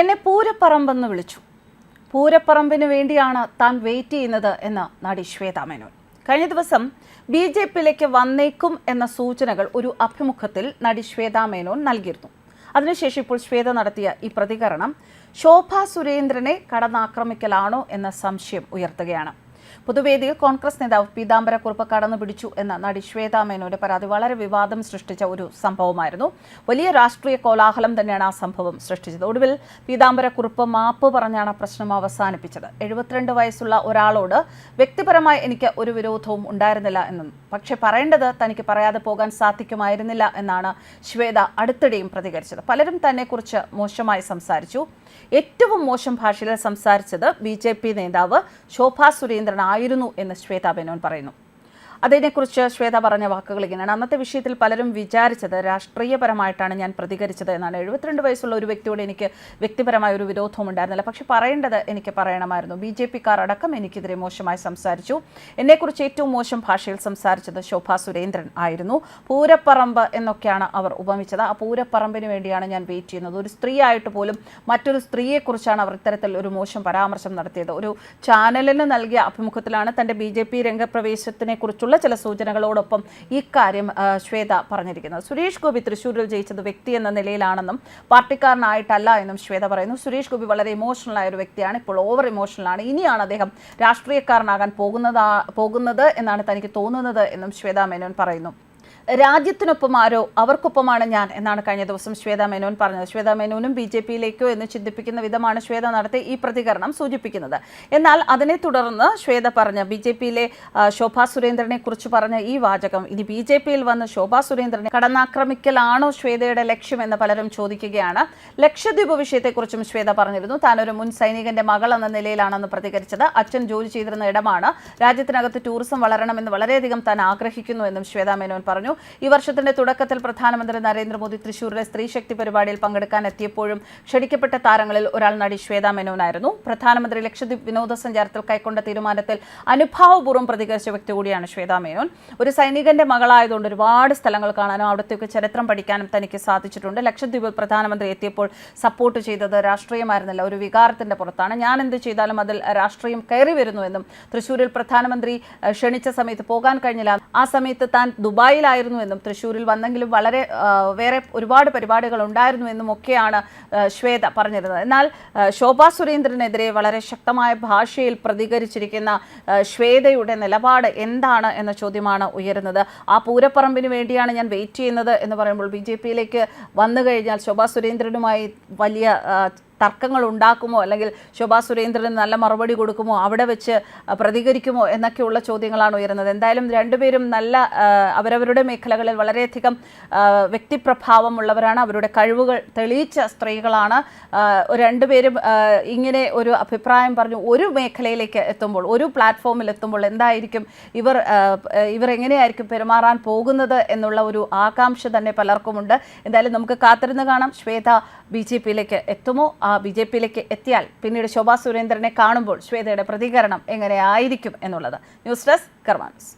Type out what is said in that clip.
എന്നെ പൂരപ്പറമ്പെന്ന് വിളിച്ചു. പൂരപ്പറമ്പിന് വേണ്ടിയാണ് താൻ വെയിറ്റ് ചെയ്യുന്നത് എന്ന് നടി ശ്വേത മേനോൻ. കഴിഞ്ഞ ദിവസം ബി ജെ പിയിലേക്ക് വന്നേക്കും എന്ന സൂചനകൾ ഒരു അഭിമുഖത്തിൽ നടി ശ്വേത മേനോൻ നൽകിയിരുന്നു. അതിനുശേഷം ഇപ്പോൾ ശ്വേത നടത്തിയ ഈ പ്രതികരണം ശോഭ സുരേന്ദ്രനെ കടന്നാക്രമിക്കലാണോ എന്ന സംശയം ഉയർത്തുകയാണ്. പൊതുവേദിയിൽ കോൺഗ്രസ് നേതാവ് പീതാംബര കുറുപ്പ് കടന്നു പിടിച്ചു എന്ന നടി ശ്വേതാ മേനോന്റെ പരാതി വളരെ വിവാദം സൃഷ്ടിച്ച ഒരു സംഭവമായിരുന്നു. വലിയ രാഷ്ട്രീയ കോലാഹലം തന്നെയാണ് ആ സംഭവം സൃഷ്ടിച്ചത്. ഒടുവിൽ പീതാംബര കുറുപ്പ് മാപ്പ് പറഞ്ഞാണ് പ്രശ്നം അവസാനിപ്പിച്ചത്. എഴുപത്തിരണ്ട് വയസ്സുള്ള ഒരാളോട് വ്യക്തിപരമായി എനിക്ക് ഒരു വിരോധവും ഉണ്ടായിരുന്നില്ല എന്നും പക്ഷേ പറയേണ്ടത് തനിക്ക് പറയാതെ പോകാൻ സാധിക്കുമായിരുന്നില്ല എന്നാണ് ശ്വേത അടുത്തിടെയും പ്രതികരിച്ചത്. പലരും തന്നെക്കുറിച്ച് മോശമായി സംസാരിച്ചു. ഏറ്റവും മോശം ഭാഷയിൽ സംസാരിച്ചത് ബി നേതാവ് ശോഭാ സുരേന്ദ്രൻ ആയിരുന്നു എന്ന് ശ്വേതാ മേനോൻ പറയുന്നു. അതിനെക്കുറിച്ച് ശ്വേത പറഞ്ഞ വാക്കുകൾ ഇങ്ങനെയാണ്. അന്നത്തെ വിഷയത്തിൽ പലരും വിചാരിച്ചത് രാഷ്ട്രീയപരമായിട്ടാണ് ഞാൻ പ്രതികരിച്ചത് എന്നാണ്. എഴുപത്തിരണ്ട് വയസ്സുള്ള ഒരു വ്യക്തിയോട് എനിക്ക് വ്യക്തിപരമായ ഒരു വിരോധവും ഉണ്ടായിരുന്നില്ല. പക്ഷെ പറയേണ്ടത് എനിക്ക് പറയണമായിരുന്നു. ബി ജെ പിക്കാർ അടക്കം എനിക്കെതിരെ മോശമായി സംസാരിച്ചു. എന്നെക്കുറിച്ച് ഏറ്റവും മോശം ഭാഷയിൽ സംസാരിച്ചത് ശോഭ സുരേന്ദ്രൻ ആയിരുന്നു. പൂരപ്പറമ്പ് എന്നൊക്കെയാണ് അവർ ഉപമിച്ചത്. ആ പൂരപ്പറമ്പിന് വേണ്ടിയാണ് ഞാൻ വെയിറ്റ് ചെയ്യുന്നത്. ഒരു സ്ത്രീ ആയിട്ട് പോലും മറ്റൊരു സ്ത്രീയെക്കുറിച്ചാണ് അവർ ഇത്തരത്തിൽ ഒരു മോശം പരാമർശം നടത്തിയത്. ഒരു ചാനലിന് നൽകിയ അഭിമുഖത്തിലാണ് തന്റെ ബി ജെ പി രംഗപ്രവേശത്തിനെ കുറിച്ചുള്ള ചില സൂചനകളോടൊപ്പം ഇക്കാര്യം ശ്വേത പറഞ്ഞിരിക്കുന്നത് സുരേഷ് ഗോപി തൃശ്ശൂരിൽ ജയിച്ചത് വ്യക്തി എന്ന നിലയിലാണെന്നും പാർട്ടിക്കാരനായിട്ടല്ല എന്നും ശ്വേത പറയുന്നു. സുരേഷ് ഗോപി വളരെ ഇമോഷണൽ ആയ ഒരു വ്യക്തിയാണ്. ഇപ്പോൾ ഓവർ ഇമോഷണൽ ആണ്. ഇനിയാണ് അദ്ദേഹം രാഷ്ട്രീയക്കാരനാകാൻ പോകുന്നതാ പോകുന്നത് എന്നാണ് തനിക്ക് തോന്നുന്നത് എന്നും ശ്വേത മേനോൻ പറയുന്നു. രാജ്യത്തിനൊപ്പം ആരോ അവർക്കൊപ്പമാണ് ഞാൻ എന്നാണ് കഴിഞ്ഞ ദിവസം ശ്വേത മേനോൻ പറഞ്ഞത്. ശ്വേത മേനോനും ബി ജെ പിയിലേക്കോ എന്ന് ചിന്തിപ്പിക്കുന്ന വിധമാണ് ശ്വേത നടത്തിയ ഈ പ്രതികരണം സൂചിപ്പിക്കുന്നത്. എന്നാൽ അതിനെ തുടർന്ന് ശ്വേത പറഞ്ഞ ബി ജെ പിയിലെ ശോഭാ സുരേന്ദ്രനെ കുറിച്ച് പറഞ്ഞ ഈ വാചകം ഇനി ബി ജെ പിയിൽ വന്ന് ശോഭാ സുരേന്ദ്രനെ കടന്നാക്രമിക്കലാണോ ശ്വേതയുടെ ലക്ഷ്യമെന്ന് പലരും ചോദിക്കുകയാണ്. ലക്ഷദ്വീപ് വിഷയത്തെക്കുറിച്ചും ശ്വേത പറഞ്ഞിരുന്നു. താനൊരു മുൻ സൈനികന്റെ മകൾ എന്ന നിലയിലാണെന്ന് പ്രതികരിച്ചത്. അച്ഛൻ ജോലി ചെയ്തിരുന്ന ഇടമാണ്. രാജ്യത്തിനകത്ത് ടൂറിസം വളരണമെന്ന് വളരെയധികം താൻ ആഗ്രഹിക്കുന്നു എന്നും ശ്വേത മേനോൻ പറഞ്ഞു. ഈ വർഷത്തിന്റെ തുടക്കത്തിൽ പ്രധാനമന്ത്രി നരേന്ദ്രമോദി തൃശൂരിലെ സ്ത്രീശക്തി പരിപാടിയിൽ പങ്കെടുക്കാൻ എത്തിയപ്പോഴും ക്ഷണിക്കപ്പെട്ട താരങ്ങളിൽ ഒരാൾ നടി ശ്വേത മേനോനായിരുന്നു. പ്രധാനമന്ത്രി ലക്ഷദ്വീപ് വിനോദസഞ്ചാരത്തിൽ കൈക്കൊണ്ട തീരുമാനത്തിൽ അനുഭാവപൂർവം പ്രതികരിച്ച വ്യക്തി കൂടിയാണ് ശ്വേത മേനോൻ. ഒരു സൈനികന്റെ മകളായതുകൊണ്ട് ഒരുപാട് സ്ഥലങ്ങൾ കാണാനും അവിടത്തേക്ക് ചരിത്രം പഠിക്കാനും തനിക്ക് സാധിച്ചിട്ടുണ്ട്. ലക്ഷദ്വീപിൽ പ്രധാനമന്ത്രി എത്തിയപ്പോൾ സപ്പോർട്ട് ചെയ്തത് രാഷ്ട്രീയമായിരുന്നില്ല. ഒരു വികാരത്തിന്റെ പുറത്താണ്. ഞാൻ എന്ത് ചെയ്താലും അതിൽ രാഷ്ട്രീയം കയറി വരുന്നുവെന്നും തൃശൂരിൽ പ്രധാനമന്ത്രി ക്ഷണിച്ച സമയത്ത് പോകാൻ കഴിഞ്ഞില്ല. ആ സമയത്ത് താൻ ദുബായിലായിരുന്നു എന്നും തൃശ്ശൂരിൽ വന്നെങ്കിലും വളരെ വേറെ ഒരുപാട് പരിപാടികൾ ഉണ്ടായിരുന്നു എന്നും ഒക്കെയാണ് ശ്വേത പറഞ്ഞിരുന്നത്. എന്നാൽ ശോഭാ സുരേന്ദ്രനെതിരെ വളരെ ശക്തമായ ഭാഷയിൽ പ്രതികരിച്ചിരിക്കുന്ന ശ്വേതയുടെ നിലപാട് എന്താണ് എന്ന ചോദ്യമാണ് ഉയരുന്നത്. ആ പൂരപ്പറമ്പിന് വേണ്ടിയാണ് ഞാൻ വെയിറ്റ് ചെയ്യുന്നത് എന്ന് പറയുമ്പോൾ ബി ജെ പിയിലേക്ക് വന്നു കഴിഞ്ഞാൽ ശോഭാ സുരേന്ദ്രനുമായി വലിയ തർക്കങ്ങൾ ഉണ്ടാക്കുമോ? അല്ലെങ്കിൽ ശോഭാ സുരേന്ദ്രന് നല്ല മറുപടി കൊടുക്കുമോ? അവിടെ വെച്ച് പ്രതികരിക്കുമോ? എന്നൊക്കെയുള്ള ചോദ്യങ്ങളാണ് ഉയരുന്നത്. എന്തായാലും രണ്ടുപേരും നല്ല അവരവരുടെ മേഖലകളിൽ വളരെയധികം വ്യക്തിപ്രഭാവമുള്ളവരാണ്. അവരുടെ കഴിവുകൾ തെളിയിച്ച സ്ത്രീകളാണ്. രണ്ടുപേരും ഇങ്ങനെ ഒരു അഭിപ്രായം പറഞ്ഞു ഒരു മേഖലയിലേക്ക് എത്തുമ്പോൾ ഒരു പ്ലാറ്റ്ഫോമിൽ എത്തുമ്പോൾ എന്തായിരിക്കും ഇവർ ഇവർ എങ്ങനെയായിരിക്കും പെരുമാറാൻ പോകുന്നത് എന്നുള്ള ഒരു ആകാംക്ഷ തന്നെ പലർക്കുമുണ്ട്. എന്തായാലും നമുക്ക് കാത്തിരുന്ന് കാണാം. ശ്വേത ബി ജെ പിയിലേക്ക് എത്തുമോ? ആ ബി ജെ പിയിലേക്ക് എത്തിയാൽ പിന്നീട് ശോഭാ സുരേന്ദ്രനെ കാണുമ്പോൾ ശ്വേതയുടെ പ്രതികരണം എങ്ങനെയായിരിക്കും എന്നുള്ളത്. News desk കർമാൻസ്